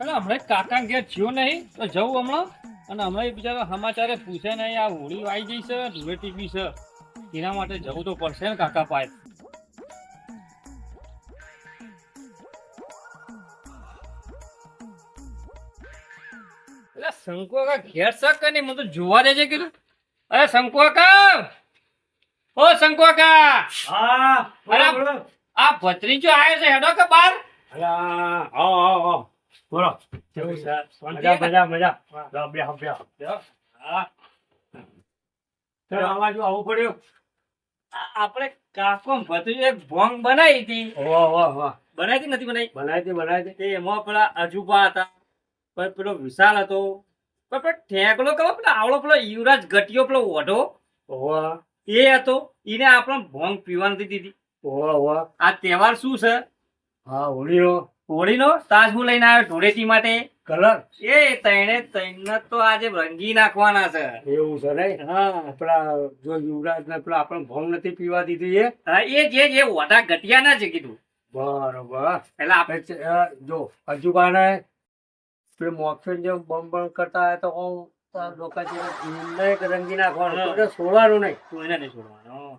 અરે હમણાં કાકા ઘેર થયો નહીં તો જવું હમણાં. અને હમણાં એ બિચારા સમાચારે પૂછે નહીં આ હોળી આવી ગઈ છે ધૂળેટી બી છે. એના માટે જવું તો પડશે ને કાકા પાસે. એટલે શંકુ કાકા ઘેર છે કે નહીં? મને તો જોવા દેજે કીધું. અરે શંકુ કાકા! ઓ શંકુ કાકા! હા. આ ભત્રીજો આવ્યો છે હેડો કે બાર આવો, આવો, આવો. બોલો. કેવું છે? મજા મજા મજા. લો, બેહો, બેહો. હા. આમાં જો આવવું પડ્યું. આપણે કાકો ભત્રીજો એક ભોંગ બનાવી હતી. બનાવી હતી નથી બનાવી? બનાવી હતી બનાવી હતી. એમાં પેલા અજુબા હતા. પછી પેલો વિશાલ હતો. પણ ઠેકડો કયો પેલો આવડો પેલો યુવરાજ ગટિયો પેલો ઓઢો. એ હતો. એને આપણે ભોંગ પીવાની દીધી ઓહો, ઓહો. આ તહેવાર શું છે? હા હોળીનો હોળીનો તાજ હું લઈને આવ્યો ધૂળેટી માટે. કલર? એ તૈણે તૈણ તો આજે રંગી નાખવાના છે. એવું છે ને હા. પેલા જો યુવરાજ ને પેલા આપણે ભોંગ નથી પીવા દીધી એ? હા, એ જે જે ઓઢા ઘટિયા ના છે કીધું. બરોબર. એટલે આપણે જો હજુ જો અજુબાને પેલું મોક્ષન જેમ બમ બમ કરતા હોય તો હું લોકો રંગી નાખવાનું. છોડવાનું નહીં. કોઈને નહીં છોડવાનું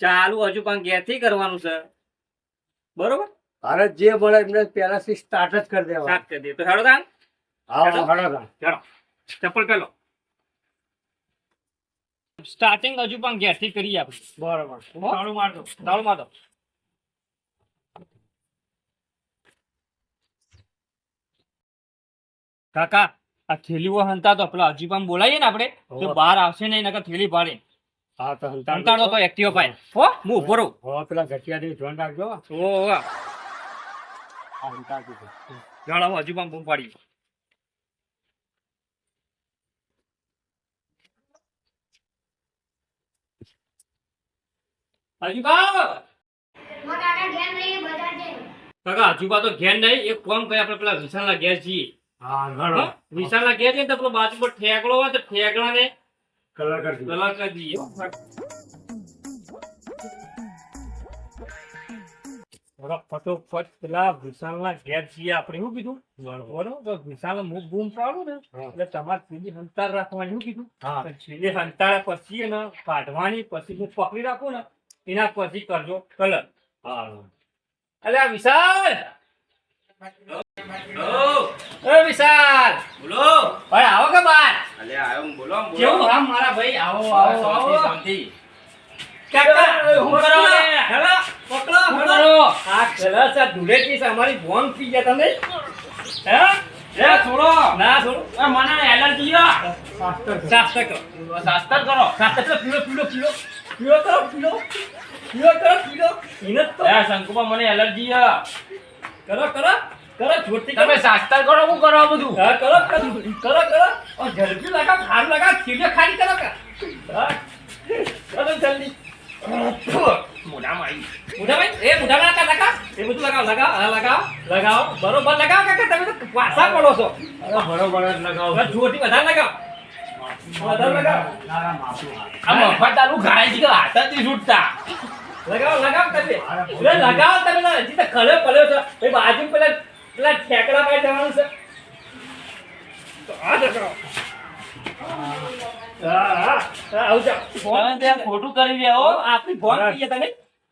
ચાલુ હજુ પણ ઘેરથી કરવાનું છે. બરોબર? અરે જે મળે એમને પહેલાથી સ્ટાર્ટ જ કરી દેવા સ્ટાર્ટ કરી દે તો હેડો દાન હા હેડો. દાન ચલો. ચપ્પલ પેલો સ્ટાર્ટિંગ હજુ પણ ઘેરથી કરી આપણે. બરાબર? તાળું માર દો. તાળું માર દો. કાકા આ થેલીઓ હંતા તો પેલા હજી પણ બોલાવીએ ને આપણે? તો બહાર આવશે નહીં નકર થેલી ભાડે. હા તો હંતાડો. તો એક્ટિવ પાય હો હું ઊભો રહું. પેલા ગઠિયાથી જોન રાખજો. ઓ હંતાડી હજુ પણ બૂમ પાડી. કાકા હજુબા તો ઘેર નહીં એક કામ કરી આપણે પેલા વિશાલના ઘેર છીએ હા ના ઘેર જઈએ ને તો પેલો બાજુ પર ઠેકડો હોય તો કલર કરી દો. કલર કરી દઈએ. બરો ફટોફટ પેલા વિશાલના ઘેર છીએ આપણે શું કીધું બરોબર તો વિશાલ હું બૂમ પાડું ને. એટલે તમારે સીધી હંતાર રાખવાની શું કીધું સીધી હંતાર પછી ને કાઢવાની પછી હું પકડી રાખું ને એના પછી કરજો કલર હા અલે આ વિશાલ ઓ વિશાલ બોલો ભાઈ આવો કે બાર અલે આવ્યો બોલો કેવું આમ મારા ભાઈ આવો આવો આવો શાંતિ. કાકા હું કરો? હેલો, પકડો, હું કલર છે ધૂળેટી છે અમારી બોન પી ગયા તમે? હે? એ છોડો. ના છોડો. એ મને એલર્જી છે. શાસ્ત્ર કરો. શાસ્ત્ર કરો. શાસ્ત્ર પીળો પીળો પીળો. પીળો કરો પીળો. પીળો કરો પીળો. જ તો. એ મને એલર્જી છે. કરો કરો કરો કરો તમે શાસ્ત્ર કરો હું કરો બધું? હા કરો કરો કરો જલ્દી લગાવ ખાર લગાવ ખીલે ખાલી કરો કા હા. કરો જલ્દી. મોઢામાં આવી. એ મુઢામાં લગાવ એ બધું લગાવ લગાવ લગાવ લગાવ. બરોબર લગાવ કાકા તમે તો પાછા પડો છો. બરોબર લગાવો હવે વધારે લગાવ. વધારે લગાવ. ના, ના, માફી માંગુ. આ મફત આલુ ખાય છે કે હાથ જ નહીં છૂટતા. લગાવ લગાવ તમે. એ લગાવ તમે તો હજી તો કલ્યો કલ્યો છો. એ બાજુ પેલા પેલા ઠેકડા પાસે જવાનું છે. તો આ ત્યાં ખોટું કરી રહ્યા હો. આપણી ફોન પીએ તમે.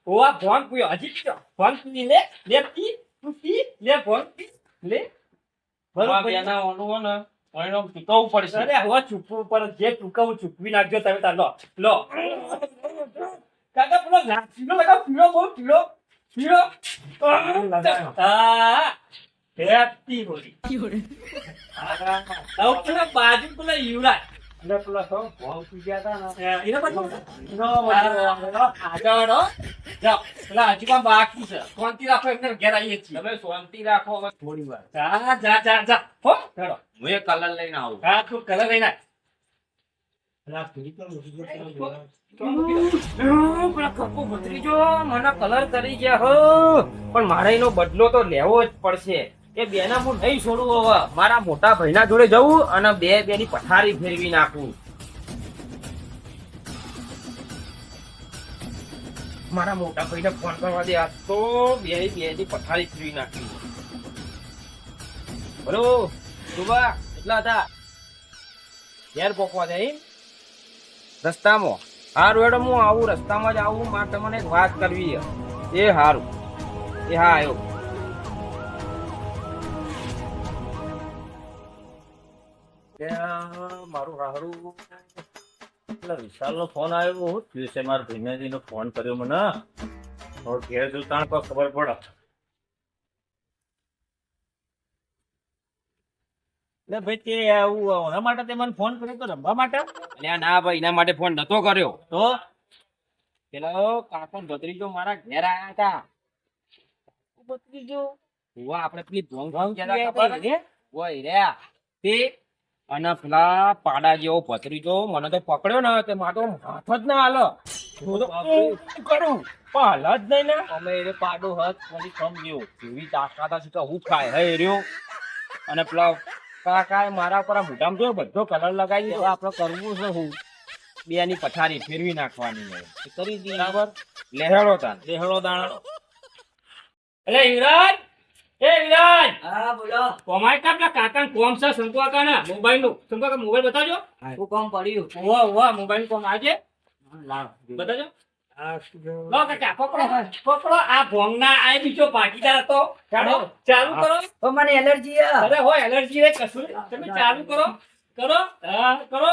ઓ આ ભોન પીયો. હજી પીયો ભોન પી લે લે પી તું પી લે ભોન પી લે. આ બરોબર. બેના ઓનું હો ને પરિણામ ચૂકવવું પડશે. અરે હવે ચૂકવું પર જે ચૂકવું ચૂકવી નાખજો તમે તાર. લો લો. કાકા પેલો પીળો લગાવ પીળો બહુ પીળો. પીળો. હેપી પેલા બાજુ પેલા યુવરાજ. અને પેલા તો ભોંગ પી ને. એનો બધો આગળ હો. જાઓ. પેલા હજી પણ બાકી છે. શાંતિ રાખો એમને ઘેર આવીએ છીએ. તમે શાંતિ રાખો હવે. થોડી વાર. જા જા જા જા. હો હેડો. હું એ કલર લઈને આવું. હા તું કલર લઈને આય. પેલા પીળી તો નથી કરતા. પેલા કપો ભત્રીજો મને કલર કરી ગયા હો. પણ મારે એનો બદલો તો લેવો જ પડશે. એ બેના હું નહીં છોડું હવે. મારા મોટા ભાઈના જોડે જવું અને બે બેની પથારી ફેરવી નાખું. મારા મોટા ભાઈને ફોન કરવા દે તો. બે બેની પથારી ફેરવી નાખી. બરોબર સુભા, કેટલા હતા? ઘેર પોકવા જાય રસ્તામાં. હારું હેડો, હું આવું, રસ્તામાં જ આવું, મારે તમને એક વાત કરવી એ હારું. એ હા આવ્યો મારું હારું. એટલે વિશાલનો ફોન આવ્યો બહુ થયું છે મારા ભીનાજીનો ફોન કર્યો મને. હવે ઘેર જઉં તાણ પર ખબર પડે. એટલે ભાઈ તે આવું એના માટે તે મને ફોન કર્યો તો રમવા માટે? અલ્યા ના ભાઈ એના માટે ફોન નતો કર્યો. તો? પેલા કાકો ભત્રીજો મારા ઘેર આવ્યા હતા. ભત્રીજો? હુવા આપણે પેલી ભોંગ ભોંગ કહેતા ખબર હતા? ઓય રે તે અને પેલા પાડા જેવો ભત્રીજો મને તો પકડ્યો ને તે મારે હાથ જ ના હાલો. તો. કરું? હાલ જ નહીં ને. અમે પાડો હાથ વળી સમજ્યો એવી તાકાત હશે તો હું ખાય હે રહ્યો અને પેલા મારા પર મોઢામાં જો બધો કલર લગાવી દીધો. આપણે કરવું છે હું. બે ની પથારી ફેરવી નાખવાની. એ કરી દી બરાબર. લેહેડો તાન દેહળો દાણો. અરે યુવરાજ! એ હા બોલો. કોમાય કા પેલા કાકા કોમ છે શંકુ કાકા ના મોબાઈલનું શંકુ કાકા મોબાઈલ બતાજો કામ પડ્યું? ઓવા ઓવા મોબાઈલ કોમ આજે. લાવ. બતાજો લો કાકા પકડો પકડો આ ભોંગના આ બીજો ભાગીદાર હતો. ચાલો ચાલુ કરો. તો મને એલર્જી અરે હોય એલર્જી રે કશું. તમે ચાલુ કરો. કરો. હા કરો.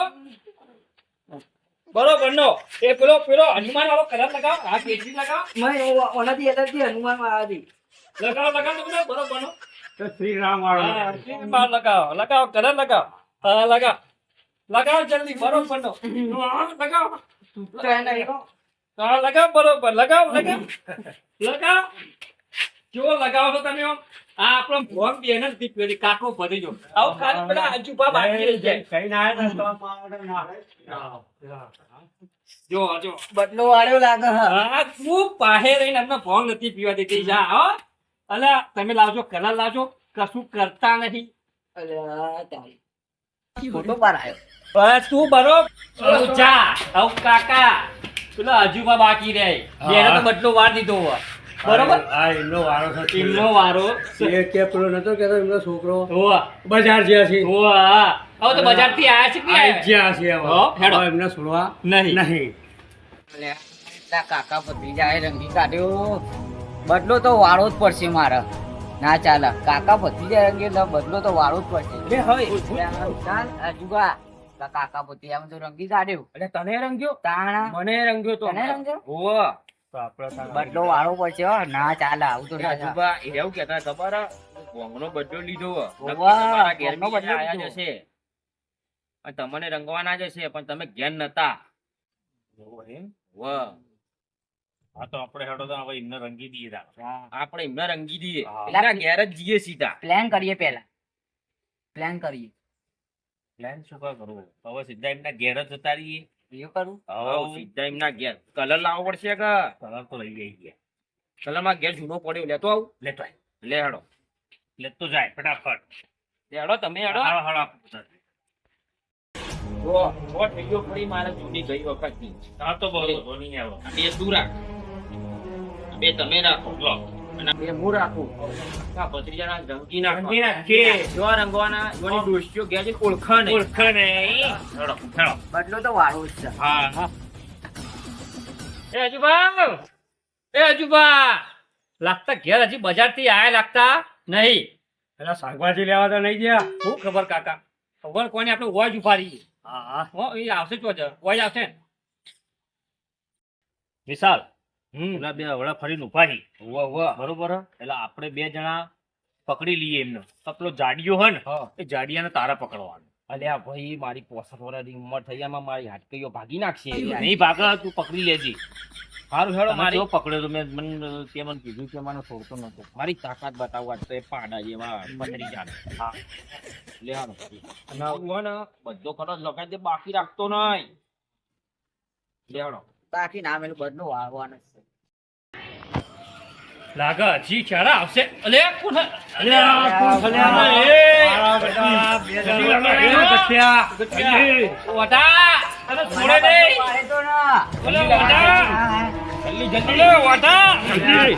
બરોબર નો એ પેલો પેલો હનુમાન વાળો કલર લગાવો. આ કેસરી લગાવો. મેં ઓનાથી એલર્જી હનુમાન આવી લગાવો લગાવો બધો નો તો શ્રીરામ હા, શ્રીમાન લગાવો લગાવો લગાવો. હા લગાવો. લગાવો જલ્દી બરોબર નો લગાવો. હા લગાવો બરોબર લગાવ લગાવ. લગાવ. જો લગાવો છો તમે આમ. આ આપણો ભોગ બેન જ દીપ કાકો ભરી જો આવો ખાલી પેલા આજુબા બાકી રહી જાય. કઈ ના આવે તો ના જો જો. બદલો વાળ્યો લાગે હા. આ પાહે રહીને અમને ભોંગ નથી પીવા દેતી? જા હો. અલા તમે લાવજો કલર લાવજો. કશું કરતા નથી ફોટો બાર આવ્યો. તું જા. કાકા. પેલો હજુમાં બાકી રહે. તો બદલો વાર દીધો હોય. બરોબર? આ એમનો વારો છે. ટીમનો વારો એ કે પેલો નતો કેતો એમનો છોકરો હોવા. બજાર જ્યાં છે. હોવા હવે તો બજારથી આયા છે કે આયા? જ્યાં છે હો, હેડો. એમને છોડવા નહીં. નહીં. કાકા ભત્રીજાએ રંગી કાઢ્યો. બદલો તો વાળો જ પડશે મારે. ના ચાલે. કાકા ભત્રીજા રંગી બદલો તો વાળો જ પડશે. લે હવે આમ જુગા. કાકા ભત્રીજામાં તો રંગી કાઢ્યો. એટલે તને રંગ્યો? તાણા. મને રંગ્યો તો તને રંગ્યો? હોવે. તો આપણે તાણ બદલો વાળો પડશે હો. ના ચાલે આવું તો ના ચાલે. એવું કહેતા ખબર ભોંગનો બદલો લીધો હે. નક્કી હોવે, તમારા ઘેર ભોંગનો બીજા બદલો આયા જશે. અને તમને રંગવાના જશે હશે પણ તમે ઘેર નતા. હા તો આપણે હેડો તો હવે એમને રંગી દઈએ. આપણે એમને રંગી દઈએ. પેલા ઘેર જ જઈએ સીધા. પ્લાન કરીએ પેલા. પ્લાન કરીએ. પ્લાન શું કરવું? હવે સીધા એમના ઘેર જ જતા રહીએ. એવું કરું? હવે હવે સીધા એમના ઘેર. કલર લાવવો પડશે કે? કલર તો લઈ લઈ ગયા કલરમાં ઘેર જૂનો પડ્યો લેતો આવું? લેતો. લે હેડો. લેતો જાય ફટાફટ. લે હેડો તમે હેડો. હાલો, હાલો. જો ઓ થઈ ગયો પડી મારે જૂની ગઈ વખતની. હા તો બહુ બધો નહીં બે તું રાખ. બે તમે રાખો. લો. અને હું રાખું આ ભત્રીજાના રંગી નાખો રંગી નાખીએ. જો રંગવાના જોની દોસ્તીઓ ગયા છે ઓળખા નહીં. ઓળખે નહીં. હેડો, હેડો. બદલો તો વાળો જ છે. હા. હા. એ અજુબા એ અજુબા. લાગતા ઘેર હજી બજારથી આયા લાગતા નહીં. પેલા શાકભાજી લેવા તો નહીં ગયા. શું ખબર કાકા? ખબર કોને આપણે વોજ ઉપાડી? હા. હો એ આવશે તો જ વોજ આવશે. વિશાલ. પેલા બે હવળા ફરીને ઊભા હી. વાહ વાહ બરોબર? એટલે આપણે બે જણા પકડી લઈએ એમને. પેલો જાડિયો હોય ને એ જાડિયાને તારા પકડવાનો. અલ્યા ભાઈ મારી પોસઠ વર્ષની ઉંમર થઈ આમાં મારી હાટકીઓ ભાગી નાખશે. નહીં ભાગે તું પકડી લેજે. સારું હેડો મારે પકડ્યો તો મેં મને તે મને કીધું કે મને છોડતો નતો. મારી તાકાત બતાવવા તો એ પાડા જેવા પથરી જાય હા લે હાલો. અને હું બધો ખરો લગાડી દે બાકી રાખતો નહીં. લે હાલો બાકી ના મેલું બદલો વાળવાનો છે. લાગે હજી ક્યારે આવશે? અલે કોણ અલે ઓલે વટા જલ્દી જલ્દી.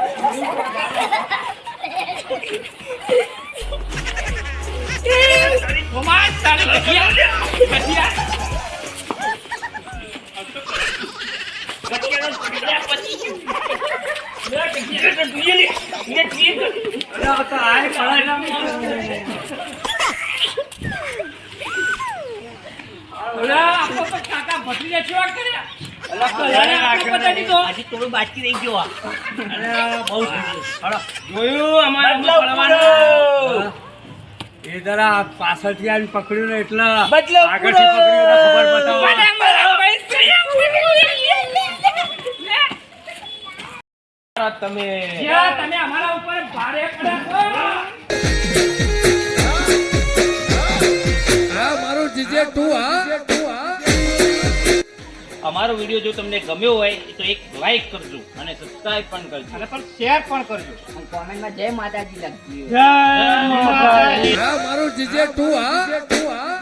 અરે આપણે બધાની તો જોયું અમારે એ જરા પાછળથી આવી પકડ્યું ને એટલે બદલો આગળથી પકડ્યું એટલે ખબર બતાવો. તમે તમે અમારા ઉપર ભારે પડ્યા અમારો વીડિયો જો તમને ગમ્યો હોય તો એક લાઈક કરજો અને સબસ્ક્રાઇબ પણ કરજો. અને પણ શેર પણ કરજો. અને કોમેન્ટમાં જય માતાજી લખજો. જય માતાજી. મારું જીજે તું હા?